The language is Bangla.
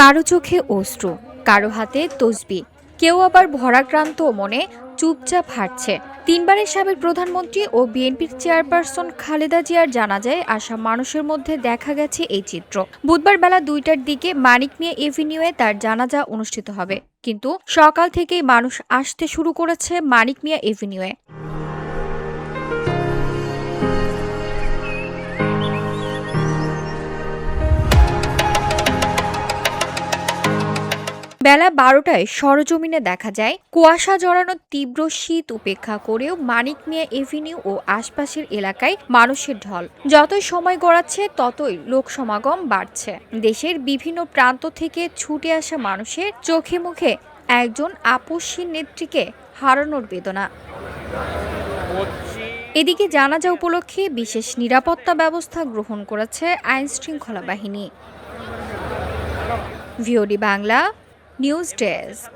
কারও চোখে অশ্রু, কারও হাতে তসবি। কেউ আবার ভরাক্রান্ত মনে চুপচাপ হাঁটছে। তিনবারের সাবেক প্রধানমন্ত্রী ও বিএনপির চেয়ারপারসন খালেদা জিয়ার জানাজায় আসা মানুষের মধ্যে দেখা গেছে এই চিত্র। বুধবার বেলা দুইটার দিকে মানিক মিয়া এভিনিউয়ে তার জানাজা অনুষ্ঠিত হবে। কিন্তু সকাল থেকেই মানুষ আসতে শুরু করেছে মানিক মিয়া এভিনিউয়ে। বেলা বারোটায় সরজমিনে দেখা যায়, কুয়াশা জড়ানো তীব্র শীত উপেক্ষা করেও মানিক মিয়া এভিনিউ ও আশপাশের এলাকায় মানুষের ঢল। যতই সময় গড়াচ্ছে, ততই লোক সমাগম বাড়ছে। দেশের বিভিন্ন প্রান্ত থেকে ছুটে আসা মানুষের চোখে মুখে একজন আপসীর নেত্রীকে হারানোর বেদনা। এদিকে জানাজা উপলক্ষে বিশেষ নিরাপত্তা ব্যবস্থা গ্রহণ করেছে আইন শৃঙ্খলা বাহিনী। VOD Bangla news desk